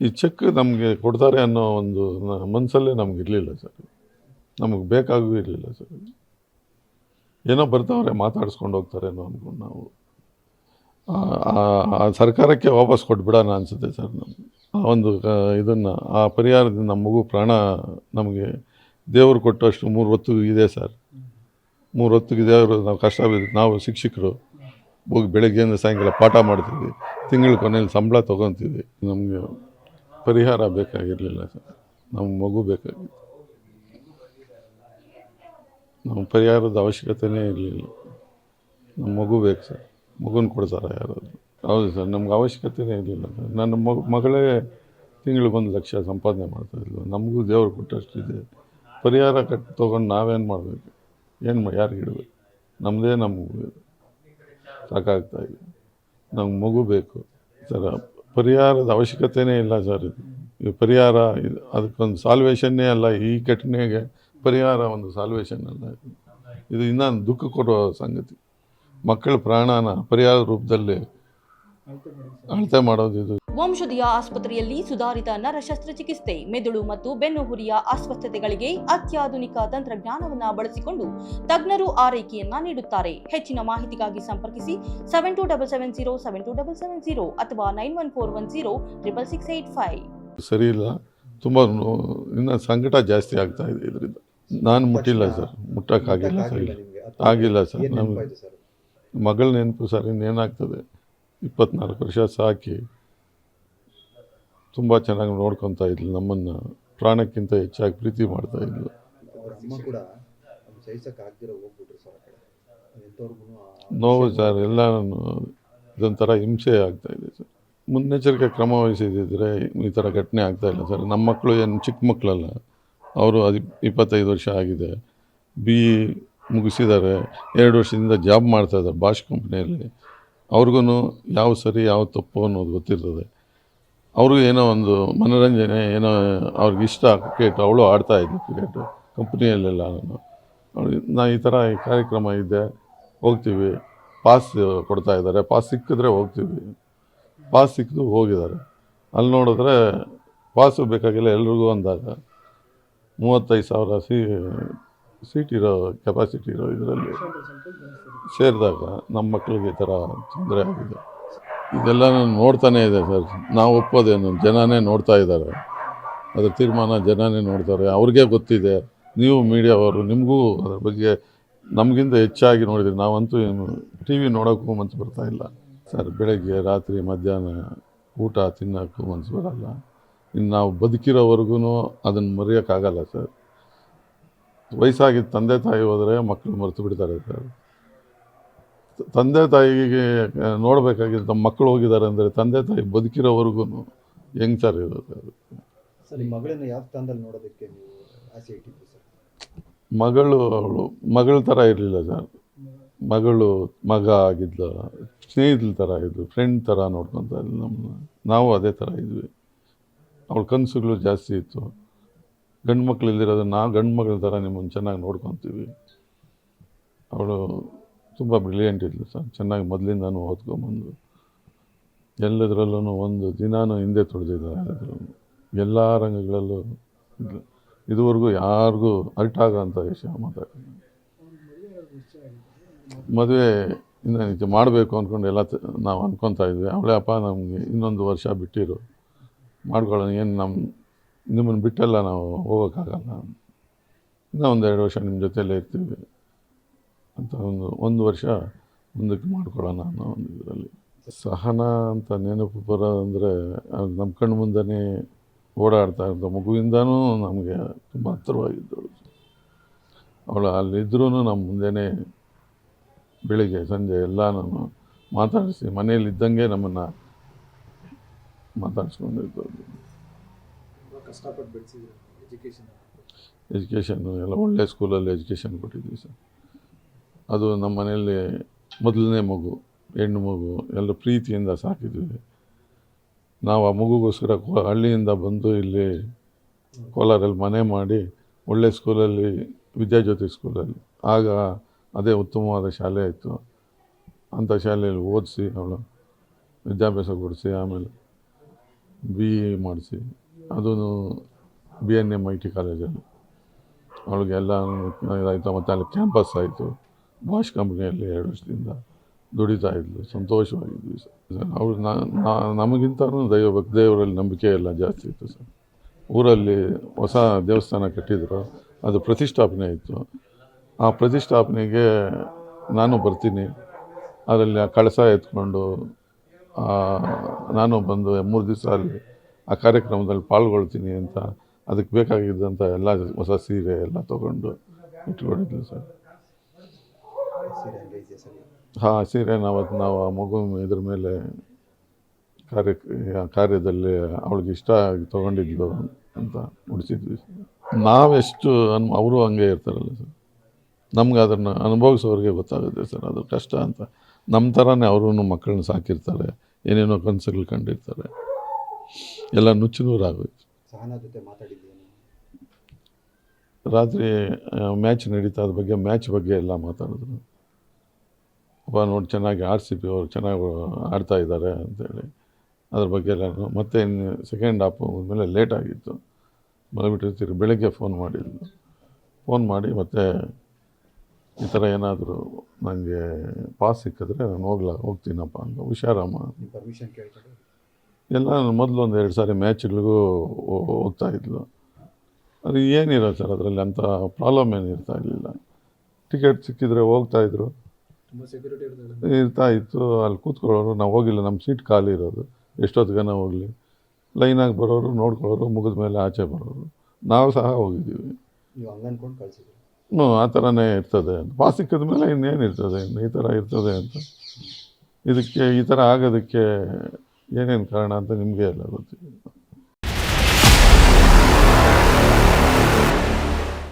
ಈ ಚೆಕ್ ನಮಗೆ ಕೊಡ್ತಾರೆ ಅನ್ನೋ ಒಂದು ಮನಸ್ಸಲ್ಲೇ ನಮ್ಗೆ ಇರಲಿಲ್ಲ ಸರ್. ನಮಗೆ ಬೇಕಾಗೂ ಇರಲಿಲ್ಲ ಸರ್. ಏನೋ ಬರ್ತಾವ್ರೆ ಮಾತಾಡಿಸ್ಕೊಂಡು ಹೋಗ್ತಾರೆ ಅನ್ನೋ ಅಂದ್ಕೊಂಡು ನಾವು. ಆ- ಸರ್ಕಾರಕ್ಕೆ ವಾಪಸ್ ಕೊಟ್ಬಿಡೋಣ ಅನಿಸುತ್ತೆ ಸರ್ ನಮ್ಗೆ. ಆ ಒಂದು ಇದನ್ನು, ಆ ಪರಿಹಾರದಿಂದ ನಮ್ಮ ಮಗು ಪ್ರಾಣ ನಮಗೆ ದೇವರು ಕೊಟ್ಟಷ್ಟು ಮೂರು ಹೊತ್ತು ಇದೆ ಸರ್. ಮೂರು ಹೊತ್ತಿಗೆ ದೇವರು ನಾವು ಕಷ್ಟ ನಾವು ಶಿಕ್ಷಕರು ಹೋಗಿ ಬೆಳಗ್ಗೆಯಿಂದ ಸಾಯಂಕಾಲ ಪಾಠ ಮಾಡ್ತೀವಿ ತಿಂಗಳ ಕೊನೆಯಲ್ಲಿ ಸಂಬಳ ತೊಗೊತೀವಿ ನಮಗೆ. ಪರಿಹಾರ ಬೇಕಾಗಿರಲಿಲ್ಲ. ಸರ್ ನಮ್ಮ ಮಗು ಬೇಕಾಗಿತ್ತು ನಮ್ಮ ಪರಿಹಾರದ ಅವಶ್ಯಕತೆನೇ ಇರಲಿಲ್ಲ. ನಮ್ಮ ಮಗು ಬೇಕು ಸರ್. ಮಗುನ ಕೊಡ್ತಾರೆ ಯಾರಾದರೂ. ಹೌದು ಸರ್, ನಮ್ಗೆ ಅವಶ್ಯಕತೆನೇ ಇರಲಿಲ್ಲ ಸರ್. ನನ್ನ ಮಗು ಮಗಳೇ ತಿಂಗಳಿಗೊಂದು ಲಕ್ಷ ಸಂಪಾದನೆ ಮಾಡ್ತಾಯಿದ್ಲು ನಮಗೂ ದೇವ್ರು ಕೊಟ್ಟಷ್ಟಿದೆ. ಪರಿಹಾರ ಕಟ್ಟಿ ತೊಗೊಂಡು ನಾವೇನು ಮಾಡಬೇಕು? ಏನು ಮಾ ಯಾರಿಗೆ ಇಡಬೇಕು? ನಮ್ಮದೇ ನಮಗೆ ಸಾಕಾಗ್ತಾ ಇದೆ. ನಮ್ಗೆ ಮಗು ಬೇಕು. ಸರ್ ಪರಿಹಾರದ ಅವಶ್ಯಕತೆಯೇ ಇಲ್ಲ ಸರ್ ಇದು. ಇದು ಪರಿಹಾರ, ಇದು ಅದಕ್ಕೊಂದು ಸಾಲ್ವೇಷನ್ನೇ ಅಲ್ಲ, ಈ ಘಟನೆಗೆ ಪರಿಹಾರ ಒಂದು ಸಾಲ್ವೇಷನ್ ಅಲ್ಲ ಇದು. ಇದು ದುಃಖ ಕೊಡುವ ಸಂಗತಿ. ಮಕ್ಕಳ ಪ್ರಾಣನ ಪರಿಹಾರ ರೂಪದಲ್ಲಿ ಅಳತೆ ಮಾಡೋದು ಇದು. ವಂಶದಿಯ ಆಸ್ಪತ್ರೆಯಲ್ಲಿ ಸುಧಾರಿತ ನರ ಶಸ್ತ್ರಚಿಕಿತ್ಸೆ ಮೆದುಳು ಮತ್ತು ಬೆನ್ನುಹುರಿಯ ಅಸ್ವಸ್ಥತೆಗಳಿಗೆ ಅತ್ಯಾಧುನಿಕ ತಂತ್ರಜ್ಞಾನವನ್ನು ಬಳಸಿಕೊಂಡು ತಜ್ಞರು ಆರೈಕೆಯನ್ನ ನೀಡುತ್ತಾರೆ. ಹೆಚ್ಚಿನ ಮಾಹಿತಿಗಾಗಿ ಸಂಪರ್ಕಿಸಿ seven two double seven zero seven two double seven zero ಅಥವಾ nine one four one zero triple six eight five ಸರಿ ಇಲ್ಲ. ತುಂಬ ಇನ್ನು ಸಂಕಟ ಜಾಸ್ತಿ ಆಗ್ತಾ ಇದೆ ಇದರಿಂದ. ನಾನು ಮುಟ್ಟಿಲ್ಲ ಸರ್. ಮುಟ್ಟಕ್ಕಾಗಿಲ್ಲ ಸರ್. ಆಗಿಲ್ಲ ಸರ್. ಮಗಳ ನೆನಪು ಸರ್. ಇನ್ನೇನಾಗ್ತದೆ? ಇಪ್ಪತ್ನಾಲ್ಕು ವರ್ಷ ಸಾಕಿ. ತುಂಬ ಚೆನ್ನಾಗಿ ನೋಡ್ಕೊತಾ ಇದ್ಲು ನಮ್ಮನ್ನು ಪ್ರಾಣಕ್ಕಿಂತ ಹೆಚ್ಚಾಗಿ ಪ್ರೀತಿ ಮಾಡ್ತಾ ಇದ್ಲು. ನೋವು ಸರ್ ಎಲ್ಲ ಇದೊಂಥರ ಹಿಂಸೆ ಆಗ್ತಾ ಇದೆ ಸರ್. ಮುನ್ನೆಚ್ಚರಿಕೆ ಕ್ರಮ ವಹಿಸಿದ್ರೆ ಈ ಥರ ಘಟನೆ ಆಗ್ತಾ ಇಲ್ಲ ಸರ್. ನಮ್ಮ ಮಕ್ಕಳು ಏನು ಚಿಕ್ಕ ಮಕ್ಕಳಲ್ಲ ಅವರು ಅದು ಇಪ್ಪತ್ತೈದು ವರ್ಷ ಆಗಿದೆ. ಬಿ ಇ ಮುಗಿಸಿದ್ದಾರೆ ಎರಡು ವರ್ಷದಿಂದ ಜಾಬ್ ಮಾಡ್ತಾ ಇದ್ದಾರೆ ಬಾಷ್ ಕಂಪ್ನಿಯಲ್ಲಿ. ಅವ್ರಿಗೂ ಯಾವ ಸರಿ ಯಾವ ತಪ್ಪು ಅನ್ನೋದು ಗೊತ್ತಿರ್ತದೆ. ಅವ್ರಿಗೂ ಏನೋ ಒಂದು ಮನೋರಂಜನೆ ಏನೋ ಅವ್ರಿಗೆ ಇಷ್ಟ ಕ್ರಿಕೆಟ್ ಅವಳು ಆಡ್ತಾ ಇದ್ಲು ಕ್ರಿಕೆಟು ಕಂಪ್ನಿಯಲ್ಲೆಲ್ಲ ನಾನು. ನಾನು ನಾ ಈ ಥರ ಈ ಕಾರ್ಯಕ್ರಮ ಇದೆ ಹೋಗ್ತೀವಿ. ಪಾಸ್ ಕೊಡ್ತಾ ಇದ್ದಾರೆ. ಪಾಸ್ ಸಿಕ್ಕಿದ್ರೆ ಹೋಗ್ತೀವಿ. ಪಾಸ್ ಸಿಕ್ಕಿದು ಹೋಗಿದ್ದಾರೆ. ಅಲ್ಲಿ ನೋಡಿದ್ರೆ ಪಾಸು ಬೇಕಾಗಿಲ್ಲ ಎಲ್ರಿಗೂ ಅಂದಾಗ ಮೂವತ್ತೈದು ಸಾವಿರ ಸೀ ಸೀಟ್ ಇರೋ ಕೆಪಾಸಿಟಿ ಇರೋ ಇದರಲ್ಲಿ ಸೇರಿದಾಗ ನಮ್ಮ ಮಕ್ಕಳಿಗೆ ಈ ಥರ ತೊಂದರೆ ಆಗಿದೆ. ಇದೆಲ್ಲ ನೋಡ್ತಾನೇ ಇದೆ ಸರ್. ನಾವು ಒಪ್ಪೋದೇನು ಜನನೇ ನೋಡ್ತಾ ಇದ್ದಾರೆ. ಅದರ ತೀರ್ಮಾನ ಜನನೇ ನೋಡ್ತಾರೆ. ಅವ್ರಿಗೆ ಗೊತ್ತಿದೆ. ನೀವು ಮೀಡಿಯಾವರು ನಿಮಗೂ ಅದ್ರ ಬಗ್ಗೆ ನಮಗಿಂತ ಹೆಚ್ಚಾಗಿ ನೋಡಿದ್ರಿ. ನಾವಂತೂ ಏನು ಟಿ ವಿ ನೋಡೋಕ್ಕೂ ಮನಸ್ಸು ಬರ್ತಾ ಇಲ್ಲ. ಸರ್, ಬೆಳಗ್ಗೆ, ರಾತ್ರಿ, ಮಧ್ಯಾಹ್ನ ಊಟ ತಿನ್ನೋಕ್ಕೂ ಮನಸ್ಸು ಬರಲ್ಲ. ಇನ್ನು ನಾವು ಬದುಕಿರೋವರೆಗೂ ಅದನ್ನು ಮರೆಯೋಕ್ಕಾಗಲ್ಲ ಸರ್. ವಯಸ್ಸಾಗಿದ್ದ ತಂದೆ ತಾಯಿ ಹೋದರೆ ಮಕ್ಕಳು ಮರೆತು ಬಿಡ್ತಾರೆ ಸರ್. ತಂದೆ ತಾಯಿಗೆ ನೋಡಬೇಕಾಗಿದೆ ನಮ್ಮ ಮಕ್ಕಳು ಹೋಗಿದ್ದಾರೆ ಅಂದರೆ ತಂದೆ ತಾಯಿ ಬದುಕಿರೋವರೆಗೂ ಹೆಂಗ್ ಸರ್ ಇರೋದು ಸರ್ ಮಗಳನ್ನ ಯಾವ ಸ್ಥಾನದಲ್ಲಿ ನೋಡೋದಕ್ಕೆ ನೀವು ಆಸೆ ಇಟ್ಟಿದ್ರಿ ಸರ್? ಮಗಳು ಅವಳು ಮಗಳ ಥರ ಇರಲಿಲ್ಲ ಸರ್ ಮಗಳು ಮಗ ಆಗಿದ್ದ ಸ್ನೇಹಿತಲ ಥರ ಇದ್ದು ಫ್ರೆಂಡ್ ಥರ ನೋಡ್ಕೊತ ಇದ್ಲು ನಮ್ಮನ್ನ ನಾವು ಅದೇ ಥರ ಇದ್ವಿ. ಅವಳ ಕನಸುಗಳು ಜಾಸ್ತಿ ಇತ್ತು. ಗಂಡು ಮಕ್ಕಳು ಇಲ್ದಿರೋದು ನಾವು ಗಂಡು ಮಗಳ ಥರ ನಿಮ್ಮನ್ನು ಚೆನ್ನಾಗಿ ನೋಡ್ಕೊತೀವಿ. ಅವಳು ತುಂಬ ಬ್ರಿಲಿಯಂಟ್ ಇದ್ಲು ಸರ್. ಚೆನ್ನಾಗಿ ಮೊದಲಿಂದನೂ ಓದ್ಕೊಂಬಂದು ಎಲ್ಲದರಲ್ಲೂ ಒಂದು ದಿನಾನೂ ಹಿಂದೆ ತೊಳೆದಿದ್ದಾರೆ ಎಲ್ಲ ರಂಗಗಳಲ್ಲೂ ಇದುವರೆಗೂ ಯಾರಿಗೂ ಅರ್ಟ್ ಆಗೋಂಥ ವಿಷಯ ಮಾತಾಡ್ತೀನಿ ಮದುವೆ ಇನ್ನು ಮಾಡಬೇಕು ಅಂದ್ಕೊಂಡು ಎಲ್ಲ ನಾವು ಅಂದ್ಕೊತಾ ಇದ್ವಿ. ಅವಳೇ ಅಪ್ಪ ನಮಗೆ ಇನ್ನೊಂದು ವರ್ಷ ಬಿಟ್ಟಿರು. ಮಾಡ್ಕೊಳ್ಳೋಣ, ಏನು ನಮ್ಮ ನಿಮ್ಮನ್ನು ಬಿಟ್ಟೆಲ್ಲ ನಾವು ಹೋಗೋಕ್ಕಾಗಲ್ಲ. ಇನ್ನೂ ಒಂದೆರಡು ವರ್ಷ ನಿಮ್ಮ ಜೊತೆಯಲ್ಲೇ ಇರ್ತೀವಿ. ಅಂತ ಒಂದು ಒಂದು ವರ್ಷ ಮುಂದಕ್ಕೆ ಮಾಡ್ಕೊಳ್ಳೋಣ ಅನ್ನೋ ಒಂದು ಇದರಲ್ಲಿ. ಸಹನ ಅಂತ ನೆನಪು ಬರೋದಂದರೆ ನಮ್ಮ ಕಣ್ಣು ಮುಂದೆನೇ ಓಡಾಡ್ತಾ ಇದ್ದ ಮಗುವಿಂದನೂ ನಮಗೆ ತುಂಬ ಹತ್ತಿರವಾಗಿದ್ದಳು. ಅವಳು ಅಲ್ಲಿದ್ದರೂ ನಮ್ಮ ಮುಂದೆನೇ ಬೆಳಿಗ್ಗೆ ಸಂಜೆ ಎಲ್ಲ ನಾನು ಮಾತಾಡಿಸಿ ಮನೆಯಲ್ಲಿದ್ದಂಗೆ ಇದ್ದಂಗೆ ನಮ್ಮನ್ನು ಎಜುಕೇಶನ್ ಎಜುಕೇಷನ್ನು ಎಲ್ಲ ಒಳ್ಳೆ ಸ್ಕೂಲಲ್ಲಿ ಎಜುಕೇಷನ್ ಕೊಟ್ಟಿದ್ವಿ ಸರ್. ಅದು ನಮ್ಮ ಮನೆಯಲ್ಲಿ ಮೊದಲನೇ ಮಗು, ಹೆಣ್ಣು ಮಗು, ಎಲ್ಲ ಪ್ರೀತಿಯಿಂದ ಸಾಕಿದ್ವಿ. ನಾವು ಆ ಮಗುಗೋಸ್ಕರ ಹಳ್ಳಿಯಿಂದ ಬಂದು ಇಲ್ಲಿ ಕೋಲಾರಲ್ಲಿ ಮನೆ ಮಾಡಿ ಒಳ್ಳೆ ಸ್ಕೂಲಲ್ಲಿ, ವಿದ್ಯಾಜ್ಯೋತಿ ಸ್ಕೂಲಲ್ಲಿ. ಆಗ ಅದೇ ಉತ್ತಮವಾದ ಶಾಲೆ ಆಯಿತು. ಅಂಥ ಶಾಲೆಯಲ್ಲಿ ಓದಿಸಿ, ಅವಳು ವಿದ್ಯಾಭ್ಯಾಸ ಕೊಡಿಸಿ, ಆಮೇಲೆ ಬಿ ಇ ಮಾಡಿಸಿ. ಅದೂ B N M I T ಕಾಲೇಜಲ್ಲಿ. ಅವಳಿಗೆಲ್ಲ ಇದಾಯಿತು ಮತ್ತು ಅಲ್ಲಿ ಕ್ಯಾಂಪಸ್ ಆಯಿತು. ಬಾಷ್ ಕಂಪ್ನಿಯಲ್ಲಿ ಎರಡು ವರ್ಷದಿಂದ ದುಡಿತಾ ಇದ್ಲು ಸಂತೋಷವಾಗಿದ್ವಿ ಸರ್ ಅವರು ನಮಗಿಂತನೂ ದೈವ ದೇವರಲ್ಲಿ ನಂಬಿಕೆ ಎಲ್ಲ ಜಾಸ್ತಿ ಇತ್ತು ಸರ್. ಊರಲ್ಲಿ ಹೊಸ ದೇವಸ್ಥಾನ ಕಟ್ಟಿದ್ರು, ಅದು ಪ್ರತಿಷ್ಠಾಪನೆ ಇತ್ತು. ಆ ಪ್ರತಿಷ್ಠಾಪನೆಗೆ ನಾನು ಬರ್ತೀನಿ. ಅದರಲ್ಲಿ ಆ ಕಳಸ ಎತ್ಕೊಂಡು ನಾನು ಬಂದು ಮೂರು ದಿವಸ ಅಲ್ಲಿ ಆ ಕಾರ್ಯಕ್ರಮದಲ್ಲಿ ಪಾಲ್ಗೊಳ್ತೀನಿ ಅಂತ, ಅದಕ್ಕೆ ಬೇಕಾಗಿದ್ದಂಥ ಎಲ್ಲ ಹೊಸ ಸೀರೆ ಎಲ್ಲ ತೊಗೊಂಡು ಇಟ್ಕೊಂಡಿದ್ದೆ ಸರ್ ಸೀರೆ ಹಂಗೆ ಇದೆಯಾ ಸರ್ ಹಾಂ ಸೀರೆ ಅವತ್ತು ನಾವು ಆ ಮಗು ಇದ್ರ ಮೇಲೆ ಕಾರ್ಯ ಕಾರ್ಯದಲ್ಲಿ ಅವಳಿಗೆ ಇಷ್ಟ ಆಗಿ ತೊಗೊಂಡಿದ್ದು ಅಂತ ಮುಡಿಸಿದ್ವಿ ನಾವೆಷ್ಟು ಅನ್ ಅವರು ಹಂಗೆ ಇರ್ತಾರಲ್ಲ ಸರ್. ನಮ್ಗೆ ಅದನ್ನು ಅನುಭವಿಸೋರಿಗೆ ಗೊತ್ತಾಗುತ್ತೆ ಸರ್ ಅದು ಕಷ್ಟ ಅಂತ. ನಮ್ಮ ಥರನೇ ಅವರು ಮಕ್ಕಳನ್ನ ಸಾಕಿರ್ತಾರೆ ಏನೇನೋ ಕನಸುಗಳು ಕಂಡಿರ್ತಾರೆ. ಎಲ್ಲ ನುಚ್ಚು ನೂರಾಗೋಯ್ತು ರಾತ್ರಿ ಮ್ಯಾಚ್ ನಡೀತಾ ಅದ್ರ ಬಗ್ಗೆ ಮ್ಯಾಚ್ ಬಗ್ಗೆ ಎಲ್ಲ ಮಾತಾಡಿದ್ರು. ಅಪ್ಪ ನೋಡಿ ಚೆನ್ನಾಗಿ ಆರ್ ಸಿ ಪಿ ಅವರು ಚೆನ್ನಾಗಿ ಆಡ್ತಾ ಇದ್ದಾರೆ ಅಂತೇಳಿ. ಅದ್ರ ಬಗ್ಗೆ ಎಲ್ಲ ಮತ್ತೆ ಸೆಕೆಂಡ್ ಹಾಫ್ ಮೇಲೆ ಲೇಟ್ ಆಗಿತ್ತು. ಮಲಗಿಬಿಟ್ಟಿರ್ತೀರಿ ಬೆಳಗ್ಗೆ ಫೋನ್ ಮಾಡಿದ್ದು ಫೋನ್ ಮಾಡಿ ಮತ್ತೆ ಈ ಥರ ಏನಾದರೂ ನನಗೆ ಪಾಸ್ ಸಿಕ್ಕಿದ್ರೆ ನಾನು ಹೋಗ್ಲಾ ಹೋಗ್ತೀನಪ್ಪ ಅಂತ ಹುಷಾರಮ್ಮ ಎಲ್ಲ ಮೊದಲು ಒಂದು ಎರಡು ಸಾರಿ ಮ್ಯಾಚ್ಗಳಿಗೂ ಹೋಗ್ತಾ ಇದ್ಲು. ಅದು ಏನಿರೋ ಸರ್ ಅದರಲ್ಲಿ ಅಂಥ ಪ್ರಾಬ್ಲಮ್ ಏನು ಇರ್ತಾ ಇರಲಿಲ್ಲ. ಟಿಕೆಟ್ ಸಿಕ್ಕಿದ್ರೆ ಹೋಗ್ತಾ ಇರ್ತಾ ಇತ್ತು. ಅಲ್ಲಿ ಕೂತ್ಕೊಳ್ಳೋರು ನಾವು ಹೋಗಿಲ್ಲ ನಮ್ಮ ಸೀಟ್ ಖಾಲಿ ಇರೋದು. ಎಷ್ಟೊತ್ತಿಗನ ಹೋಗಲಿ. ಲೈನಾಗಿ ಬರೋರು ನೋಡ್ಕೊಳ್ಳೋರು ಮುಗಿದ ಮೇಲೆ ಆಚೆ ಬರೋರು. ನಾವು ಸಹ ಹೋಗಿದ್ದೀವಿ. ನೀವು ಹ್ಞೂ ಆ ಥರನೇ ಇರ್ತದೆ ಅಂತ. ಪಾಸ್ ಸಿಕ್ಕಿದ ಮೇಲೆ ಇನ್ನೇನು ಇರ್ತದೆ ಇನ್ನು ಈ ಥರ ಇರ್ತದೆ ಅಂತ. ಇದಕ್ಕೆ ಈ ಥರ ಆಗೋದಕ್ಕೆ ಏನೇನು ಕಾರಣ ಅಂತ ನಿಮಗೆ ಎಲ್ಲ ಗೊತ್ತಿದೆ